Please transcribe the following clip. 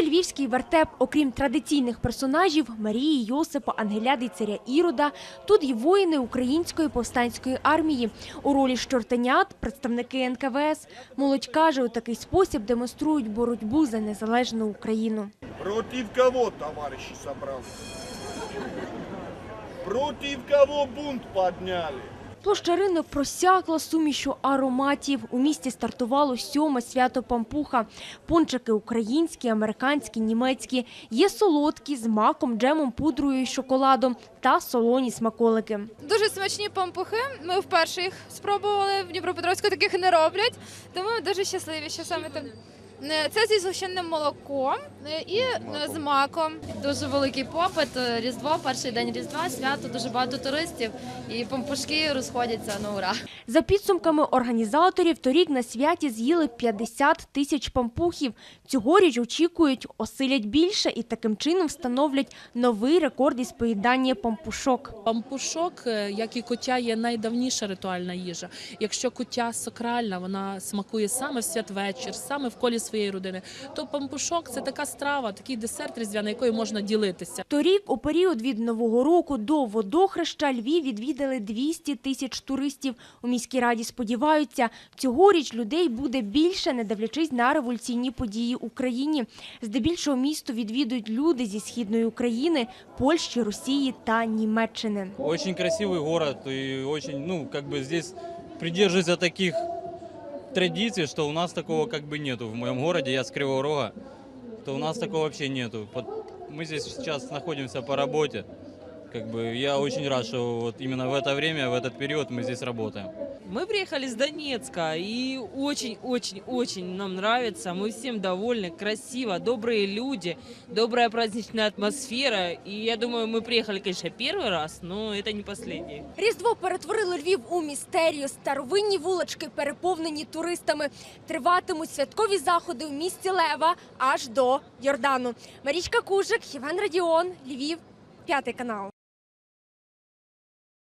львівський вертеп, окрім традиційних персонажів Марії, Йосипа, Ангеляди, царя Ірода, тут й воїни української повстанської армії. У ролі щортенят представники НКВС. Молодь каже, у такий спосіб демонструють боротьбу за незалежну Україну. Против кого, товарищи собрался? Против кого бунт подняли? Площа ринок просякла сумішю ароматів. У місті стартувало сьоме свято пампуха. Пончики українські, американські, німецькі. Є солодкі з маком, джемом, пудрою і шоколадом та солоні смаколики. Дуже смачні пампухи. Ми вперше їх спробували. В Дніпропетровську таких не роблять. Тому дуже щасливі, що саме там. Е, Це зі згущеним молоком е, і е, з маком. Дуже великий попит. Різдво, перший день Різдва, свято, дуже багато туристів і пампушки розходяться на ура. За підсумками організаторів, торік на святі з'їли 50 тисяч пампухів. Цьогоріч очікують, осилять більше і таким чином встановлять новий рекорд із поїдання пампушок. Пампушок, як і куття, є найдавніша ритуальна їжа. Якщо куття сакральна, вона смакує саме в святвечір, саме в колі своєї родини, то пампушок це така страва, такий десерт різдвяний, якою можна ділитися. Торік у період від Нового року до водохреща Львів відвідали 200 тисяч туристів. У міській раді сподіваються, цьогоріч людей буде більше, не дивлячись на революційні події в Україні. Здебільшого місто відвідують люди зі східної України, Польщі, Росії та Німеччини. Очень красивый город и очень, ну, бы здесь придерживается таких традиций, что у нас такого как бы нету в моем городе. Я с Кривого Рога, то у нас такого вообще нету. Мы здесь сейчас находимся по работе. Как бы я очень рад, что вот именно в это время, в этот период мы здесь работаем. Мы приехали с Донецка, и очень-очень-очень нам нравится. Мы всем довольны, красиво, добрые люди, добрая праздничная атмосфера. И я думаю, мы приехали, конечно, первый раз, но это не последний. Різдво перетворило Львів у містерію. Старовинні вулички переповнені туристами. Триватимуть святкові заходи в місті Лева аж до Йордану. Марічка Кужик, Євген Радіон, Львів, п'ятий канал.